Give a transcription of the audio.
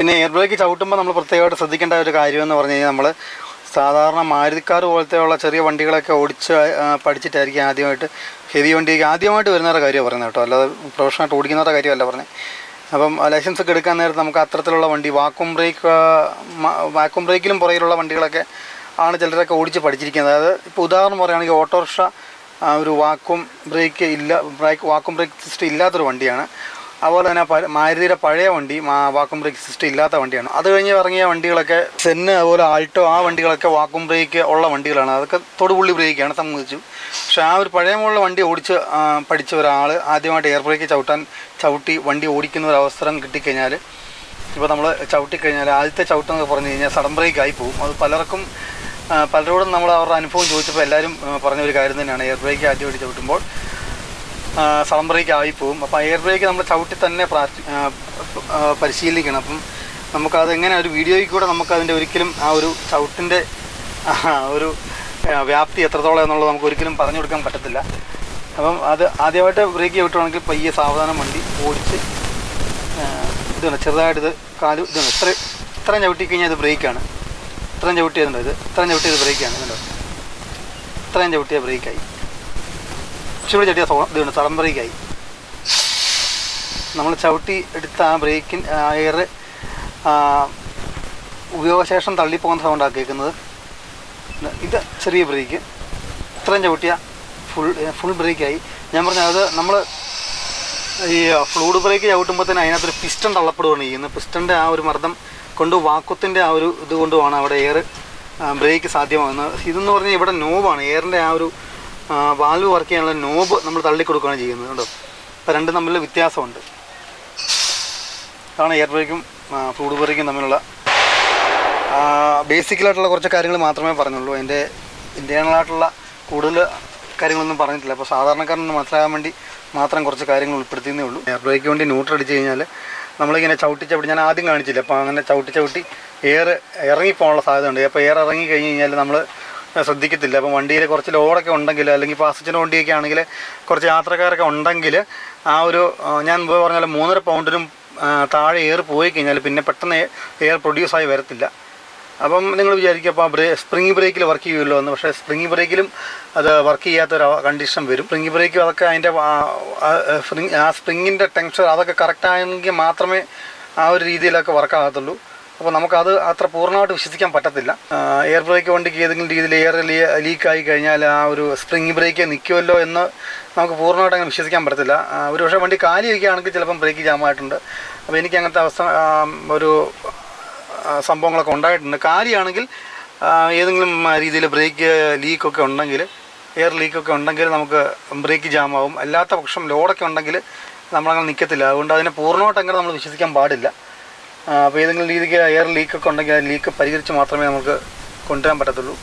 പിന്നെ air break ചവിട്ടുമ്പോൾ നമ്മൾ പ്രത്യേകമായിട്ട് ശ്രദ്ധിക്കേണ്ട ഒരു കാര്യം എന്ന് പറഞ്ഞു കഴിഞ്ഞാൽ നമ്മൾ സാധാരണ മാരുതിക്കാർ പോലത്തെയുള്ള ചെറിയ വണ്ടികളൊക്കെ ഓടിച്ച് പഠിച്ചിട്ടായിരിക്കും ആദ്യമായിട്ട് ഹെവി വണ്ടിക്ക് ആദ്യമായിട്ട് വരുന്നവരുടെ കാര്യമാണ് പറയുന്നത് കേട്ടോ. അല്ലാതെ പ്രൊഫഷണലായിട്ട് ഓടിക്കുന്നവരുടെ കാര്യമല്ല പറഞ്ഞത് അപ്പം ലൈസൻസ് ഒക്കെ എടുക്കാൻ നേരത്ത് നമുക്ക് അത്തരത്തിലുള്ള വണ്ടി വാക്കും ബ്രേക്ക് വാക്കും ബ്രേക്കിലും പുറകിലുള്ള വണ്ടികളൊക്കെ ആണ് ചിലരൊക്കെ ഓടിച്ച് പഠിച്ചിരിക്കുന്നത്. അതായത് ഇപ്പോൾ ഉദാഹരണം പറയുകയാണെങ്കിൽ ഓട്ടോറിക്ഷ ഒരു വാക്കും ബ്രേക്ക് ഇല്ല ബ്രേക്ക് വാക്കും ബ്രേക്ക് സിസ്റ്റം ഇല്ലാത്തൊരു വണ്ടിയാണ്. അതുപോലെ തന്നെ മാരുതിയുടെ പഴയ വണ്ടി വാക്കും ബ്രേക്ക് സിസ്റ്റം ഇല്ലാത്ത വണ്ടിയാണ്. അത് കഴിഞ്ഞ് ഇറങ്ങിയ വണ്ടികളൊക്കെ സെന്ന് അതുപോലെ ആൾട്ടോ ആ വണ്ടികളൊക്കെ വാക്കും ബ്രേക്ക് ഉള്ള വണ്ടികളാണ്. അതൊക്കെ തൊടുപുള്ളി ബ്രേക്കാണ് സംബന്ധിച്ചു. പക്ഷേ ആ ഒരു പഴയ മോഡൽ വണ്ടി ഓടിച്ച് പഠിച്ച ഒരാൾ ആദ്യമായിട്ട് എയർ ബ്രേക്ക് ചവിട്ടാൻ ചവിട്ടി വണ്ടി ഓടിക്കുന്ന ഒരു അവസരം കിട്ടിക്കഴിഞ്ഞാൽ ഇപ്പോൾ നമ്മൾ ചവിട്ടിക്കഴിഞ്ഞാൽ ആദ്യത്തെ ചവിട്ടം എന്ന് പറഞ്ഞു കഴിഞ്ഞാൽ സഡൻ ബ്രേക്ക് ആയി പോകും. അത് പലർക്കും പലരോടും നമ്മൾ അവരുടെ അനുഭവം ചോദിച്ചപ്പോൾ എല്ലാവരും പറഞ്ഞ ഒരു കാര്യം തന്നെയാണ്. എയർ ബ്രേക്ക് ആദ്യമായിട്ട് ചവിട്ടുമ്പോൾ സഡൻ ബ്രേക്ക് ആയി പോകും അപ്പോൾ എയർ ബ്രേക്ക് നമ്മൾ ചവിട്ടി തന്നെ പരിശീലിക്കണം. അപ്പം നമുക്കത് എങ്ങനെ ഒരു വീഡിയോയിൽ കൂടെ നമുക്ക് അതിന്റെ ഒരിക്കലും ആ ഒരു ചവിട്ടിന്റെ ഒരു വ്യാപ്തി എത്രത്തോളം എന്നുള്ളത് നമുക്ക് ഒരിക്കലും പറഞ്ഞു കൊടുക്കാൻ പറ്റത്തില്ല. അപ്പം അത് ആദ്യമായിട്ട് ബ്രേക്ക് ചവിട്ടുകയാണെങ്കിൽ പയ്യെ സാവധാനം വണ്ടി ഓടിച്ച് ഇതാണ് ചെറുതായിട്ട് ഇത് കാൽ ഇതാണ് ഇത്ര ഇത്രയും ചവിട്ടി കഴിഞ്ഞാൽ ഇത് ബ്രേക്കാണ് ഇത്രയും ചവിട്ടിയതുണ്ടോ ഇത്? ഇത്രയും ചവിട്ടിയത് ബ്രേക്കാണ് ഇതുണ്ടോ ഇത്രയും ചവിട്ടിയ ബ്രേക്കായി കുറച്ചുകൂടി ചെടിയ ഇതുണ്ട് സഡൻ ബ്രേക്കായി നമ്മൾ ചവിട്ടി എടുത്ത ആ ബ്രേക്കിൻ എയർ ഉപയോഗശേഷം തള്ളിപ്പോകുന്ന സൗണ്ടാണ് കേൾക്കുന്നത്. ഇത് ചെറിയ ബ്രേക്ക് ഇത്രയും ചവിട്ടിയ ഫുൾ ഫുൾ ബ്രേക്കായി ഞാൻ പറഞ്ഞ അത് നമ്മൾ ഈ ഫ്ലൂഡ് ബ്രേക്ക് ചവിട്ടുമ്പോൾ തന്നെ അതിനകത്തൊരു പിസ്റ്റൺ തള്ളപ്പെടുകയാണ് ചെയ്യുന്നത്. പിസ്റ്റന്റെ ആ ഒരു മർദ്ദം കൊണ്ട് വാക്കുത്തിന്റെ ആ ഒരു ഇത് കൊണ്ടുമാണ് അവിടെ എയർ ബ്രേക്ക് സാധ്യമാകുന്നത്. ഇതെന്ന് പറഞ്ഞാൽ ഇവിടെ നോബാണ് എയറിന്റെ ആ ഒരു വാൽവ് വർക്ക് ചെയ്യാനുള്ള നോബ് നമ്മൾ തള്ളി കൊടുക്കുകയാണ് ചെയ്യുന്നത് കേട്ടോ അപ്പോൾ രണ്ടും തമ്മിലുള്ള വ്യത്യാസമുണ്ട്. അതാണ് എയർ ബ്രേക്കും ഫ്ലൂഡ് ബ്രേക്കും തമ്മിലുള്ള ബേസിക്കലായിട്ടുള്ള കുറച്ച് കാര്യങ്ങൾ മാത്രമേ പറഞ്ഞുള്ളൂ. എന്റെ ഇന്റേണലായിട്ടുള്ള കൂടുതൽ കാര്യങ്ങളൊന്നും പറഞ്ഞിട്ടില്ല. അപ്പോൾ സാധാരണക്കാരന് മനസ്സിലാകാൻ വേണ്ടി മാത്രം കുറച്ച് കാര്യങ്ങൾ ഉൾപ്പെടുത്തിയെന്നേ ഉള്ളൂ. എയർ ബ്രേക്ക് വേണ്ടി ന്യൂട്രൽ അടിച്ച് കഴിഞ്ഞാൽ നമ്മളിങ്ങനെ ചവിട്ടി ചവിട്ടി ഞാൻ ആദ്യം കാണിച്ചില്ല? അപ്പോൾ അങ്ങനെ ചവിട്ടി ചവിട്ടി എയർ ഇറങ്ങിപ്പോകാനുള്ള സാധ്യതയുണ്ട്. അപ്പോൾ എയർ ഇറങ്ങി കഴിഞ്ഞ് കഴിഞ്ഞാൽ നമ്മൾ ശ്രദ്ധിക്കത്തില്ല. അപ്പം വണ്ടിയിൽ കുറച്ച് ലോഡൊക്കെ ഉണ്ടെങ്കിൽ അല്ലെങ്കിൽ പാസഞ്ചർ വണ്ടിയൊക്കെ ആണെങ്കിൽ കുറച്ച് യാത്രക്കാരൊക്കെ ഉണ്ടെങ്കിൽ ആ ഒരു ഞാൻ മുമ്പ് പറഞ്ഞ മൂന്നര പൗണ്ടിനും താഴെ എയർ പോയി കഴിഞ്ഞാൽ പിന്നെ പെട്ടെന്ന് എയർ പ്രൊഡ്യൂസായി വരത്തില്ല. അപ്പം നിങ്ങൾ വിചാരിക്കും അപ്പോൾ ബ്രേ സ്പ്രിംഗ് ബ്രേക്കിൽ വർക്ക് ചെയ്യുമല്ലോ എന്ന്. പക്ഷേ സ്പ്രിംഗ് ബ്രേക്കിലും അത് വർക്ക് ചെയ്യാത്തൊരു കണ്ടീഷൻ വരും. സ്പ്രിംഗ് ബ്രേക്കും അതൊക്കെ അതിന്റെ ആ സ്പ്രിങ്ങിന്റെ ടെൻഷൻ അതൊക്കെ കറക്റ്റ് ആയെങ്കിൽ മാത്രമേ ആ ഒരു രീതിയിലൊക്കെ വർക്ക് ആകത്തുള്ളൂ. അപ്പോൾ നമുക്കത് അത്ര പൂർണമായിട്ട് വിശ്വസിക്കാൻ പറ്റത്തില്ല. എയർ ബ്രേക്ക് വണ്ടിക്ക് ഏതെങ്കിലും രീതിയിൽ എയർ ലീക്ക് ആയി കഴിഞ്ഞാൽ ആ ഒരു സ്പ്രിംഗ് ബ്രേക്ക് നിൽക്കുമല്ലോ എന്ന് നമുക്ക് പൂർണമായിട്ട് അങ്ങനെ വിശ്വസിക്കാൻ പറ്റത്തില്ല. ഒരു പക്ഷേ വണ്ടി കാലി വയ്ക്കുകയാണെങ്കിൽ ചിലപ്പം ബ്രേക്ക് ജാമായിട്ടുണ്ട് അപ്പോൾ എനിക്ക് അങ്ങനത്തെ അവസ്ഥ ഒരു സംഭവങ്ങളൊക്കെ ഉണ്ടായിട്ടുണ്ട്. കാലിയാണെങ്കിൽ ഏതെങ്കിലും രീതിയിൽ ബ്രേക്ക് ലീക്കൊക്കെ ഉണ്ടെങ്കിൽ എയർ ലീക്കൊക്കെ ഉണ്ടെങ്കിൽ നമുക്ക് ബ്രേക്ക് ജാമാവും അല്ലാത്ത പക്ഷം ലോഡൊക്കെ ഉണ്ടെങ്കിൽ നമ്മളങ്ങനെ നിൽക്കത്തില്ല അതുകൊണ്ട് അതിനെ പൂർണമായിട്ട് അങ്ങനെ നമ്മൾ വിശ്വസിക്കാൻ പാടില്ല. അപ്പോൾ ഏതെങ്കിലും രീതിക്ക് എയർ ലീക്കൊക്കെ ഉണ്ടെങ്കിൽ ആ ലീക്ക് പരിഹരിച്ച് മാത്രമേ നമുക്ക് കൊണ്ടുവരാൻ പറ്റത്തുള്ളൂ.